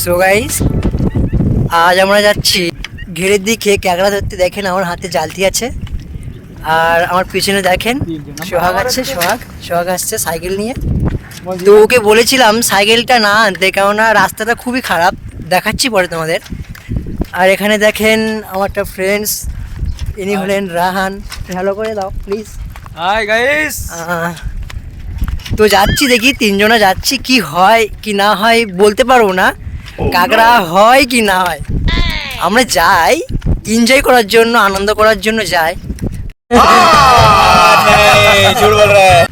So guys আজ আমরা যাচ্ছি ঘেরের দিকে। ক্যাকড়া ধরতে দেখেন আমার হাতে জালতি আছে। আর আমার পিছনে দেখেন সোহাগ আছে সোহাগ। সোহাগ আসছে সাইকেল নিয়ে। তো ওকে বলেছিলাম সাইকেলটা না আনতে কেননা রাস্তাটা খুবই খারাপ। দেখাচ্ছি পরে তোমাদের। আর এখানে দেখেন আমার একটা ফ্রেন্ডস ইনি হলেন রাহান। হ্যালো করে দাও প্লিজ হাই গাইস তো যাচ্ছি দেখি তিনজনা যাচ্ছি কি হয় কি না হয় বলতে পারব না। কাঁকড়া হয় কি না হয়? আমরা যাই এনজয় করার জন্য, আনন্দ করার জন্য যাই।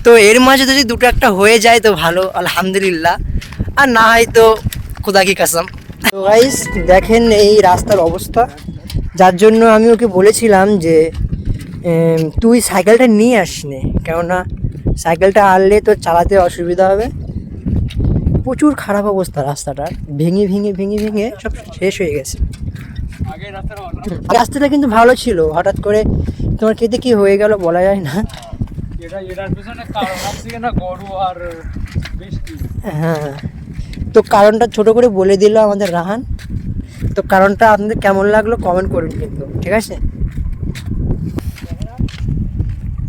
তো এর মাঝে যদি দুটো একটা হয়ে যায় তো ভালো, আলহামদুলিল্লাহ। আর না হয় তো খোদা কি কাসাম। তো গাইস দেখেন এই রাস্তার অবস্থা। যার জন্য আমি ওকে বলেছিলাম যে তুই সাইকেলটা নিয়ে আসনি। কেননা সাইকেলটা আনলে তো চালাতে অসুবিধা হবে। প্রচুর খারাপ অবস্থা রাস্তাটার ভেঙে ভেঙে ভেঙে ভেঙে সব শেষ হয়ে গেছে। রাস্তাটা কিন্তু ভালো ছিল হঠাৎ করে তোমার কেটে কি হয়ে গেল বলা যায় না। হ্যাঁ। তো কারণটা ছোট করে বলে দিল আমাদের রাহান। তো কারণটা আপনাদের কেমন লাগল কমেন্ট করুন কিন্তু ঠিক আছে?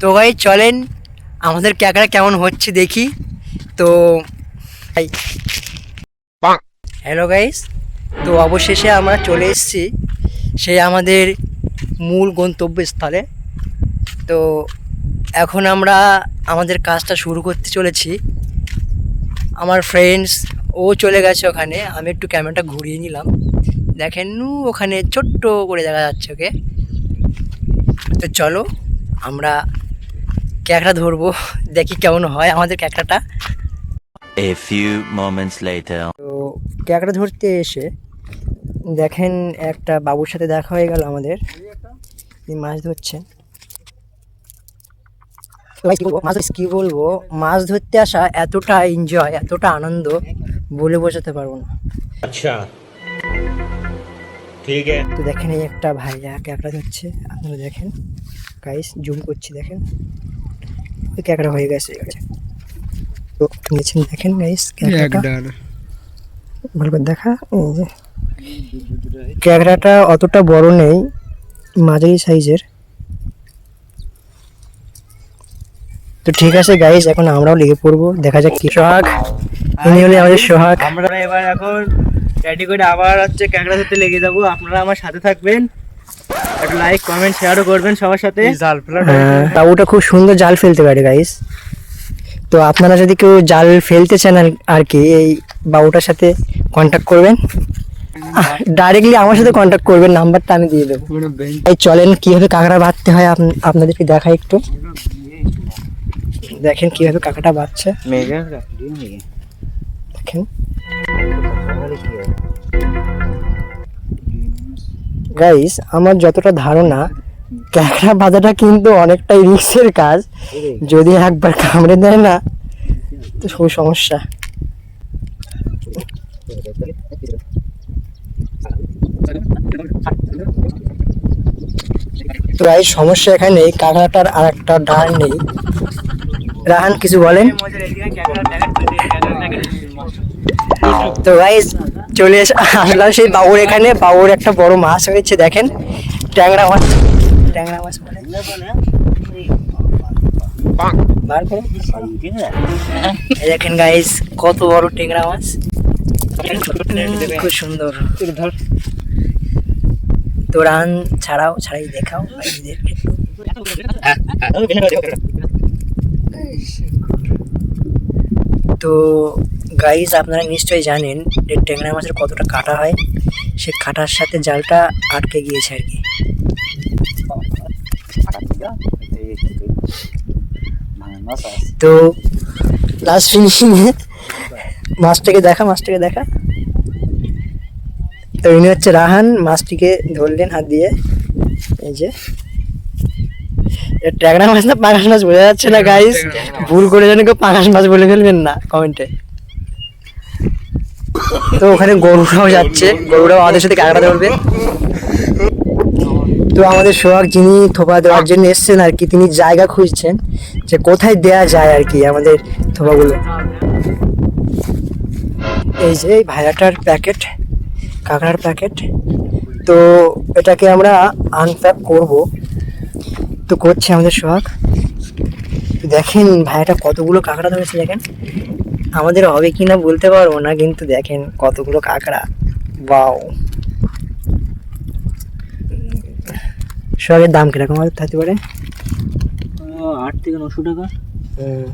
তো ভাই চলেন আমাদের ক্যাকড়া কেমন হচ্ছে দেখি। তো হ্যালো গাইস তো অবশেষে আমরা চলে এসেছি সেই আমাদের মূল গন্তব্যস্থলে। তো এখন আমরা আমাদের কাজটা শুরু করতে চলেছি। আমার ফ্রেন্ডস ও চলে গেছে ওখানে। আমি একটু ক্যামেরাটা ঘুরিয়ে নিলাম। দেখেন, নু, ওখানে ছোট্ট করে দেখা যাচ্ছে, ওকে? তো চলো, আমরা ক্যাকড়া ধরবো। দেখি কেমন হয় আমাদের ক্যাকড়াটা। A few moments later. তো ক্যাকড়া ধরতে এসে দেখেন একটা বাবুর সাথে দেখা হয়ে গেল আমাদের। তিনি মাছ ধরছেন। মাছ কি বলব? মাছ ধরতে আসা এতটা এনজয় এতটা আনন্দ বলে বোঝাতে পারব না। আচ্ছা। ঠিক আছে। তো দেখেন এই একটা ভাইয়া ক্যাকড়া ধরছে। আপনারা দেখেন। গাইস জুম করছি দেখেন। ওই ক্যাকড়া হয়ে গেছে তো নিয়েছেন দেখেন গাইস ভালো করে দেখা এই যে। ক্যাকড়াটা অতটা বড় নেই মাঝারি সাইজের। তো ঠিক আছে গাইস এখন আমরাও লেগে পড়ব দেখা যাক কি সোহাগ। ইনি হলে আমাদের সোহাগ। আমরা এবার এখন রেডি করে আবার হচ্ছে ক্যাকড়া ধরতে লেগে যাব আপনারা আমার সাথে থাকবেন। একটা লাইক কমেন্ট শেয়ারও করবেন সবার সাথে। জাল হ্যাঁ, বাবুটা খুব সুন্দর জাল ফেলতে পারে গাইস তো আপনারা যদি কেউ জাল ফেলতে চান আর- কি, এই বাবুটার সাথে কন্ট্যাক্ট করবেন। ডাইরেক্টলি আমার সাথে কন্ট্যাক্ট করবেন, নাম্বারটা আমি দিয়ে দেবো। এই চলেন, কীভাবে কাঁকড়া বাঁধতে হয় আপ- আপনাদেরকে দেখাই একটু। দেখেন কীভাবে কাঁকড়াটা বাঁধছে। দেখেন। গাইস আমার যতটা ধারণা ক্যাকড়া বাঁধাটা কিন্তু অনেকটাই রিস্কের কাজ। যদি একবার কামড়ে দেয় না, তো খুব সমস্যা। এই সমস্যা এখানে কাঁকড়াটার আর একটা ডাল নেই। রাহান, কিছু বলেন? তো গাইজ চলে আসলাম সেই বাবুর এখানে বাবুর একটা বড় মাছ হয়েছে, দেখেন। ট্যাংরা মাছ। ট্যাংরা মাছ বলে। দেখেন গাইজ কত বড় ট্যাংরা মাছ। খুব সুন্দর। তো রান ছাড়াও, ছাড়াই দেখাও তো গাইজ আপনারা নিশ্চয়ই জানেন যে ট্যাংরা মাছের কতটা কাটা হয়। সে কাটার সাথে জালটা আটকে গিয়েছে আর কি। তো লাস্ট ফিনিশিংয়ে মাছটাকে দেখা মাছটাকে দেখা। তো ইনি হচ্ছে রাহান, মাছটিকে ধরলেন হাত দিয়ে। এই যে। ট্যাংরা মাছ না, পাঙাশ মাছ বোঝা যাচ্ছে না গাইস ভুল করে যেন কেউ পাঙাশ মাছ বলে ফেলবেন না কমেন্টে তো ওখানে গরুরাও যাচ্ছে। গরুরাও আমাদের সাথে কাঁকড়া ধরবে। তো আমাদের সোহাগ যিনি থোপা দেওয়ার জন্য এসছেন আর কি, তিনি জায়গা খুঁজছেন যে কোথায় দেয়া যায় আর কি আমাদের থোপাগুলো। এই যে এই ভাইয়াটার প্যাকেট, কাঁকড়ার প্যাকেট, তো এটাকে আমরা আনপ্যাক করব। তো করছে আমাদের সোহাগ। দেখেন ভাইয়াটা কতগুলো কাঁকড়া ধরেছে দেখেন। আমাদের হবে কি না বলতে পারব না, কিন্তু দেখেন কতগুলো কাঁকড়া। বাও সোহাগের দাম কীরকম থাকতে পারে? আট থেকে নশো টাকা। হুম।